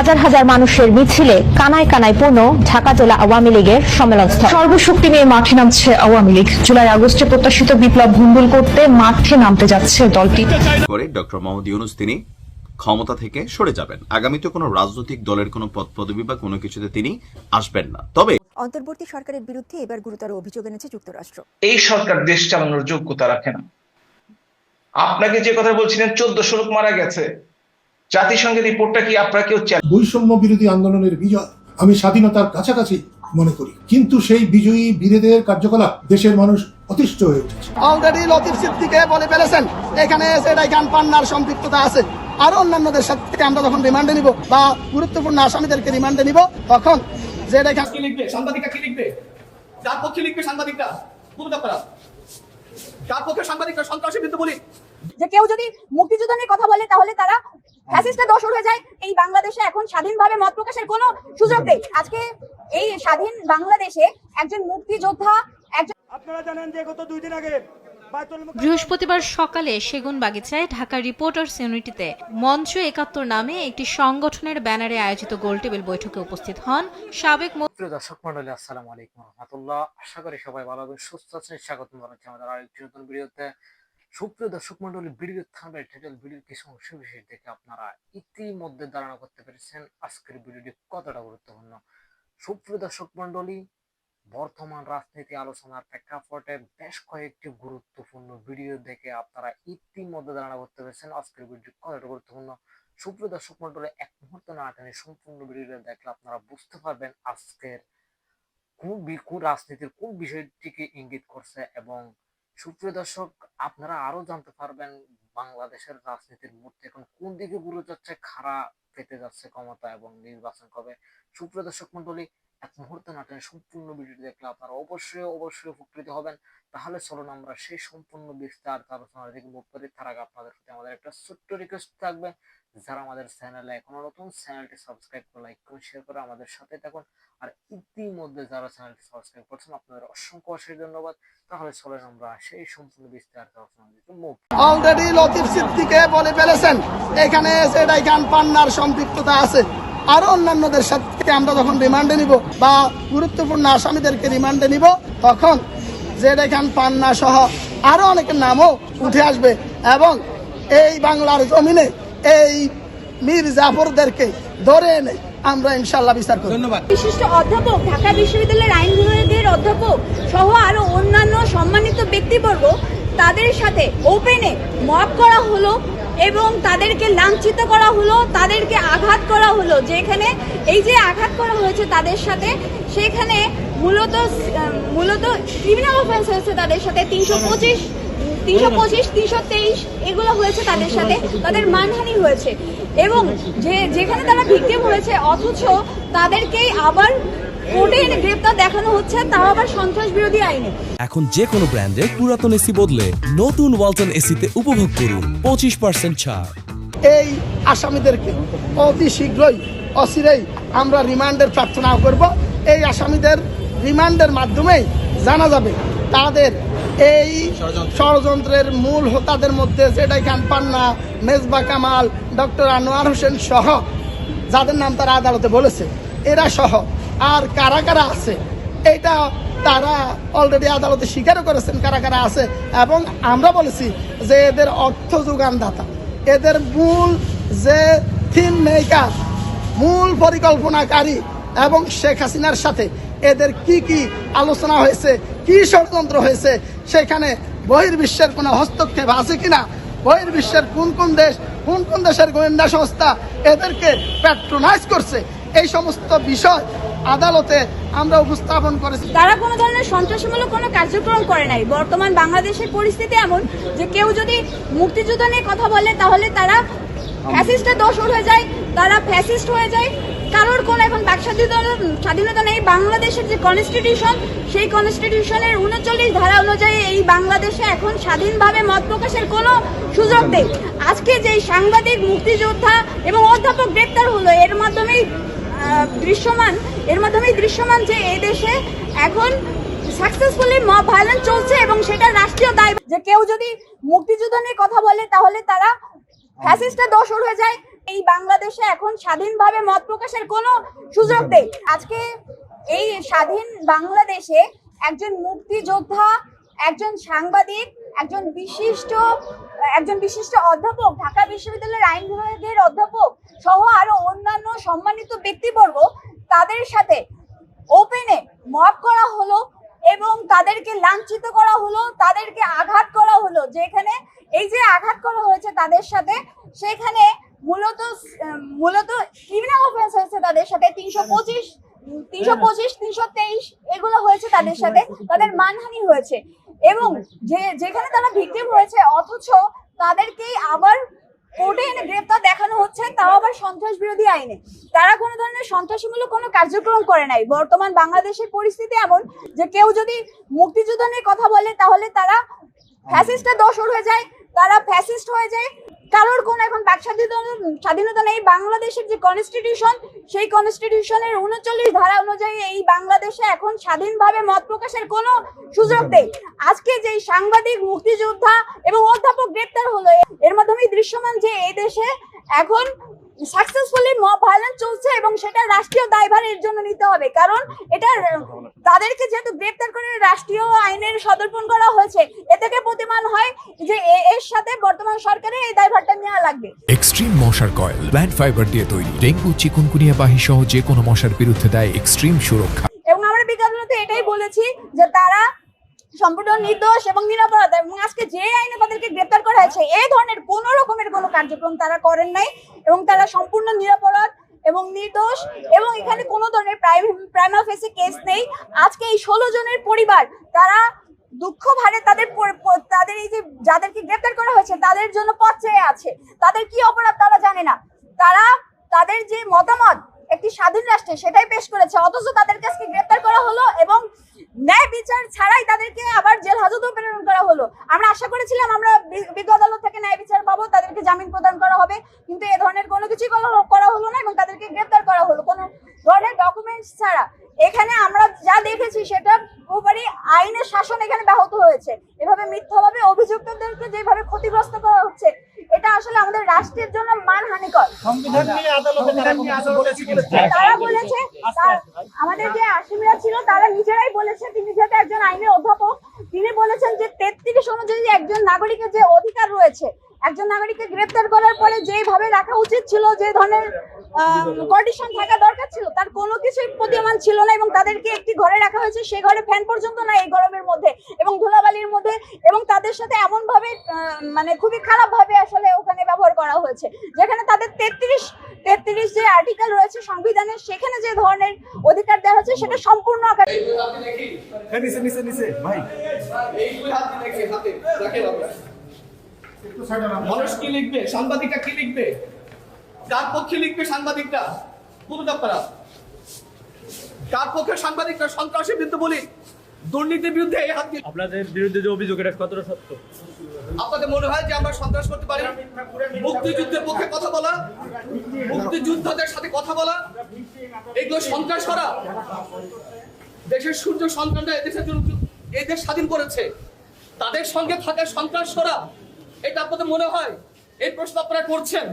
হাজার হাজার মানুষের মিছিলে কানায় কানায় পূর্ণ ঢাকা জেলা আওয়ামী লীগের সম্মেলনস্থল। সর্বশক্তি নিয়ে মাঠে নামছে আওয়ামী লীগ। জুলাই আগস্টে প্রত্যাশিত বিপ্লব ভুন্ডুল করতে মাঠে নামতে যাচ্ছে দলটি। করে ডক্টর মোহাম্মদ ইউনুস তিনি ক্ষমতা থেকে সরে যাবেন। আগামীতে কোনো রাজনৈতিক দলের কোনো পদ পদবি বা কোনো কিছুতে তিনি আসবেন না। তবে অন্তর্বর্তী সরকারের বিরুদ্ধে এবার গুরুতর অভিযোগ এনেছে যুক্তরাষ্ট্র। এই সরকার দেশ চালানোর যোগ্যতা রাখে না। আপনাকে যে কথা বলছিলেন চোদ্দশো লোক মারা গেছে। জাতিসংঘের রিপোর্টটা কি আপনারা কেউ চ্যালেঞ্জ বৈষম্য বিরোধী আন্দোলনের বিজয় আমি স্বাধীনতার কাছাকাছি মনে করি। কিন্তু সেই বিজয়ী বীরেদের কার্যকলাপ দেশের মানুষ অতিষ্ঠ হয়ে উঠেছে। অলরেডি লতিফ সিদ্দিকে বলে ফেলেছেন এখানে সেটাই গান পান্নার সম্পৃক্ততা আছে। আরও অন্যান্যদের সাথে আমরা যখন রিমান্ডে নিব বা গুরুত্বপূর্ণ আসামিদেরকে রিমান্ডে নিব তখন যেটা কি লিখবে? সাংবাদিকরা কি লিখবে? কার পক্ষে লিখবে সাংবাদিকরা? বলুন আপনারা কার পক্ষে সাংবাদিকরা সন্ত্রাসের বিরুদ্ধে বলি যে কেউ যদি মুক্তিযুদ্ধ নিয়ে কথা বলে তাহলে তারা ফ্যাসিস্টের দোষর হয়ে যায় এই বাংলাদেশে এখন স্বাধীনভাবে মত প্রকাশের কোনো সুযোগ নেই। আজকে এই স্বাধীন বাংলাদেশে একজন মুক্তিযোদ্ধা একজন আপনারা জানেন যে গত দুই দিন আগে বৃহস্পতিবার সকালে সেগুন বাগিচায় ঢাকা রিপোর্টার্স ইউনিটিতে মঞ্চ একাত্তর নামে একটি সংগঠনের ব্যানারে আয়োজিত গোলটেবিল বৈঠকে উপস্থিত হন সাবেক প্রিয় দর্শক মন্ডলী আসসালামু আলাইকুম রহমতুল্লাহ। আশা করি সবাই ভালো আছেন সুস্থ আছেন। স্বাগত জানাচ্ছি আমাদের আরেকটি নতুন ভিডিওতে। সুপ্রিয় দর্শক মন্ডলী ভিডিও থামবে টাইটেল ভিডিওর কিছু অংশ বিশেষ দেখে আপনারা ইতিমধ্যে ধারণা করতে পেরেছেন আজকের ভিডিওটি কতটা গুরুত্বপূর্ণ। সুপ্রিয় দর্শক মন্ডলী বর্তমান রাজনীতি আলোচনার প্রেক্ষাপটে বেশ কয়েকটি গুরুত্বপূর্ণ ভিডিও দেখে আপনারা ইতিমধ্যে ধারণা করতে পেরেছেন আজকের ভিডিওটি কতটা গুরুত্বপূর্ণ। সুপ্রিয় দর্শক মন্ডলী এক মুহূর্ত না টেনে সম্পূর্ণ ভিডিওটা দেখলে আপনারা বুঝতে পারবেন আজকের কোন রাজনীতির কোন বিষয়টিকে ইঙ্গিত করছে এবং সুপ্রিয় দর্শক, আপনারা আরও জানতে পারবেন বাংলাদেশের রাজনীতির মূর্তি এখন কোন দিকে ঘুরে যাচ্ছে, খাড়া পেতে যাচ্ছে ক্ষমতা এবং নির্বাচন কবে? সুপ্রিয় দর্শক মন্ডলী এক মুহূর্ত না সম্পূর্ণ ভিডিওটি দেখলে আপনারা অবশ্যই অবশ্যই উপকৃত হবেন। তাহলে চলুন আমরা সেই সম্পূর্ণ বিস্তারিত আলোচনার দিকে মুখ করি তার আগে আপনাদের প্রতি আমাদের একটা ছোট্ট রিকোয়েস্ট থাকবে। যারা আমাদের চ্যানেলে এখনও নতুন চ্যানেলটি সাবস্ক্রাইব করে লাইক করে শেয়ার করে আমাদের সাথে থাকুন। আর ইতিমধ্যে যারা চ্যানেলটি সাবস্ক্রাইব করছেন, আপনাদের অসংখ্য অসংখ্য ধন্যবাদ। তাহলে চলেন আমরা সেই সম্পূর্ণ বিস্তারিত আলোচনা দিতে মুভ অলরেডি লতিফ সিদ্দিকে বলে ফেলেছেন, এখানে সেটাই গান পান্নার সম্পৃক্ততা আছে। আরও অন্যান্যদের সাথে আমরা যখন রিমান্ডে নিব বা গুরুত্বপূর্ণ আসামিদেরকে রিমান্ডে নিব তখন যেটা খান পান্না সহ আরও অনেকের নামও উঠে আসবে এবং এই বাংলার জমিনে এই মীর জাফরদেরকে ধরে এনে আমরা ইনশাল্লাহ বিচার করব। বিশিষ্ট অধ্যাপক ঢাকা বিশ্ববিদ্যালয়ের আইন বিভাগের অধ্যাপক সহ আরও অন্যান্য সম্মানিত ব্যক্তিবর্গ তাদের সাথে ওপেনে মব করা হলো। এবং তাদেরকে লাঞ্ছিত করা হলো, তাদেরকে আঘাত করা হলো। যেখানে এই যে আঘাত করা হয়েছে তাদের সাথে, সেখানে মূলত মূলত ক্রিমিনাল অফেন্স হয়েছে তাদের সাথে। তিনশো পঁচিশ তিনশো পঁচিশ, তিনশো তেইশ এগুলো হয়েছে তাদের সাথে। তাদের মানহানি হয়েছে। এবং যে, যেখানে তারা ভিকটিম হয়েছে, অথচ তাদেরকেই আবার কোর্টে এনে গ্রেপ্তার দেখানো হচ্ছে তাও আবার সন্ত্রাস বিরোধী আইনে। এখন যে কোনো ব্র্যান্ডের পুরাতন এসি বদলে নতুন ওয়ালটন এসিতে উপভোগ করুন পঁচিশ পার্সেন্ট ছাড়। এই আসামিদেরকে অতি শীঘ্রই অচিরেই আমরা রিমান্ডের প্রার্থনা করব। এই আসামিদের রিমান্ডের মাধ্যমেই জানা যাবে তাদের এই ষড়যন্ত্রের মূল হোতাদের মধ্যে যেটাই খান পান্না মেজবা কামাল ডক্টর আনোয়ার হোসেন সহ যাদের নাম তারা আদালতে বলেছে এরা সহ আর কারা কারা আছে? এটা তারা অলরেডি আদালতে স্বীকারও করেছেন কারা কারা আছে। এবং আমরা বলেছি যে এদের অর্থ যোগানদাতা। এদের মূল যে থিম মেকার মূল পরিকল্পনাকারী এবং শেখ হাসিনার সাথে এদের কি কি আলোচনা হয়েছে, কি ষড়যন্ত্র হয়েছে, সেখানে বহির্বিশ্বের কোনো হস্তক্ষেপ আছে কিনা, বহির্বিশ্বের কোন কোন দেশ, কোন কোন দেশের গোয়েন্দা সংস্থা এদেরকে প্যাট্রোনাইজ করছে, এই সমস্ত বিষয় আদালতে আমরা উপস্থাপন করেছি। তারা কোনো ধরনের সন্ত্রাসমূলক কোনো কার্যক্রম করে নাই। বর্তমান বাংলাদেশের পরিস্থিতি এমন যে কেউ যদি মুক্তিযুদ্ধ নিয়ে কথা বলে তাহলে তারা ফ্যাসিস্টের দোষর হয়ে যায় তারা ফ্যাসিস্ট হয়ে যায়। কারোর কোনো এখন বাক স্বাধীনতা নেই। বাংলাদেশের যে কনস্টিটিউশন সেই কনস্টিটিউশনের উনচল্লিশ ধারা অনুযায়ী এই বাংলাদেশে এখন স্বাধীনভাবে মত প্রকাশের কোনো সুযোগ নেই। আজকে যে সাংবাদিক মুক্তিযোদ্ধা এবং অধ্যাপক গ্রেপ্তার হলো এর মাধ্যমেই দৃশ্যমান, এর মাধ্যমেই দৃশ্যমান যে এই দেশে এখন সাকসেসফুলি মব ভায়োলেন্স চলছে এবং সেটা রাষ্ট্রীয় দায় যে কেউ যদি মুক্তিযুদ্ধ নিয়ে কথা বলে, তাহলে তারা ফ্যাসিস্টের দোষর হয়ে যায়। এই বাংলাদেশে এখন স্বাধীনভাবে মত প্রকাশের কোনো সুযোগ নেই। আজকে এই স্বাধীন বাংলাদেশে একজন মুক্তিযোদ্ধা, একজন সাংবাদিক, একজন বিশিষ্ট একজন বিশিষ্ট অধ্যাপক, ঢাকা বিশ্ববিদ্যালয়ের আইন বিভাগের অধ্যাপক সহ আরও অন্যান্য সম্মানিত ব্যক্তিবর্গ তাদের সাথে ওপেনে মব করা হলো এবং তাদেরকে লাঞ্ছিত করা হলো, তাদেরকে আঘাত করা হলো। যেখানে এই যে আঘাত করা হয়েছে তাদের সাথে, সেখানে মূলত মূলত ক্রিমিনাল অফেন্স হয়েছে তাদের সাথে। তিনশো পঁচিশ তিনশো পঁচিশ, তিনশো তেইশ এগুলো হয়েছে তাদের সাথে। তাদের মানহানি হয়েছে। এবং যে, যেখানে তারা ভিকটিম হয়েছে, অথচ তাদেরকেই আবার কোর্টে এনে গ্রেপ্তার দেখানো হচ্ছে। সন্ত্রাস বিরোধী আইনে। তারা কোনো ধরনের সন্ত্রাসমূলক কোনো কার্যক্রম করে নাই। বর্তমান বাংলাদেশের পরিস্থিতি এমন যে কেউ যদি মুক্তিযুদ্ধ নিয়ে কথা বলে, তাহলে তারা ফ্যাসিস্টের দোষর হয়ে যায়, তারা ফ্যাসিস্ট হয়ে যায়। কারোর কোনো এখন বাক স্বাধীনতা নেই। বাংলাদেশের যে কনস্টিটিউশন সেই কনস্টিটিউশনের উনচল্লিশ ধারা অনুযায়ী এই বাংলাদেশে এখন স্বাধীনভাবে মত প্রকাশের কোনো সুযোগ নেই। আজকে যে সাংবাদিক, মুক্তিযোদ্ধা এবং অধ্যাপক গ্রেপ্তার হলো, এর মাধ্যমে দৃশ্যমান যে এই দেশে এখন সাকসেসফুলি মব ভায়োলেন্স চলছে এবং সেটা রাষ্ট্রীয় দায়ভার এর জন্য নিতে হবে। কারণ এটা তাদেরকে যেহেতু গ্রেপ্তার করে রাষ্ট্রীয় আইনের সদর্পণ করা হয়েছে এ থেকে প্রতিমান হয় যে এ- এর সাথে বর্তমান সরকারের এই দায়ভারটা নেওয়া লাগবে। এক্সট্রিম মশার কয়েল প্ল্যান্ট ফাইবার দিয়ে তৈরি ডেঙ্গু চিকুনকুনিয়া বাহি সহ যে কোনো মশার বিরুদ্ধে দেয় এক্সট্রিম সুরক্ষা। এবং আমরা বিজ্ঞাপনতে এটাই বলেছি যে তারা সম্পূর্ণ নির্দোষ এবং নিরাপরাধ এবং আজকে যে আইনে তাদেরকে গ্রেপ্তার করা হয়েছে, এই ধরনের কোন রকমের কোনো কার্যক্রম তারা করেন নাই এবং তারা সম্পূর্ণ নিরাপরাধ এবং নির্দোষ এবং এখানে কোনো ধরনের প্রাইমা ফেসে কেস নেই। আজকে এই ষোলো জনের পরিবার, তারা দুঃখ ভারে তাদের তাদের এই যে যাদেরকে গ্রেপ্তার করা হয়েছে, তাদের জন্য পথ চেয়ে আছে। তাদের কি অপরাধ তারা জানে না। তারা তাদের যে মতামত একটি স্বাধীন রাষ্ট্রে সেটাই পেশ করেছে, অথচ তাদেরকে আজকে গ্রেপ্তার করা হলো এবং বিচার ছাড়াই তাদেরকে আবার জেল হাজতেও প্রেরণ করা হলো। আমরা আশা করেছিলাম আমরা বিজ্ঞ আদালত থেকে ন্যায় বিচার পাবো, তাদেরকে জামিন প্রদান করা হবে, কিন্তু এ ধরনের কোনো কিছুই করা- করা হলো না এবং তাদেরকে গ্রেপ্তার করা হলো। কোনো ধরনের ডকুমেন্টস ছাড়া। এখানে আমরা যা দেখেছি সেটা পুরোপুরি আইনের শাসন এখানে ব্যাহত হয়েছে। এভাবে মিথ্যাভাবে অভিযুক্তদেরকে যেভাবে ক্ষতিগ্রস্ত করা হচ্ছে এটা আসলে আমাদের রাষ্ট্রের জন্য মানহানিকর। সংবিধান তারা বলেছে আমাদের যে আসামিরা ছিল তারা নিজেরাই বলেছে তিনি যেহেতু একজন আইনের অধ্যাপক তিনি বলেছেন যে তেত্রিশ অনুযায়ী একজন নাগরিকের যে অধিকার রয়েছে একজন নাগরিককে গ্রেপ্তার করার পরে যেভাবে রাখা উচিত ছিল যে ধরনের কন্ডিশন থাকা দরকার ছিল তার কোনো কিছুই প্রতীয়মান ছিল না এবং তাদেরকে একটি ঘরে রাখা হয়েছে। সে ঘরে ফ্যান পর্যন্ত না এই গরমের মধ্যে এবং ধুলাবালির মধ্যে এবং তাদের সাথে এমনভাবে মানে খুবই খারাপভাবে আসলে ওখানে ব্যবহার করা হয়েছে। যেখানে তাদের তেত্রিশ তেত্রিশ যে আর্টিকেল রয়েছে সংবিধানের সেখানে যে ধরনের অধিকার দেওয়া হয়েছে সেটা সম্পূর্ণ আকারে এই দুই হাত দিয়ে মানুষ কি লিখবে? সাংবাদিকরা কি লিখবে? কার পক্ষে লিখবে সাংবাদিকরা কার পক্ষে সাংবাদিকরা সন্ত্রাসের বিরুদ্ধে বলি। দুর্নীতির বিরুদ্ধে এই হাত দিয়ে আপনাদের বিরুদ্ধে যে অভিযোগ এটা কতটা সত্য? আপনাদের মনে হয় যে আমরা সন্ত্রাস করতে পারি? মুক্তিযুদ্ধের পক্ষে কথা বলা মুক্তিযোদ্ধাদের সাথে কথা বলা এগুলো সন্ত্রাস করা। দেশের সূর্য সন্তানরা এদেশের জন্য এই দেশ স্বাধীন করেছে। তাদের সঙ্গে থাকা সন্ত্রাস করা। এটা আপনাদের মনে হয়? এই প্রশ্ন আপনারা করছেন?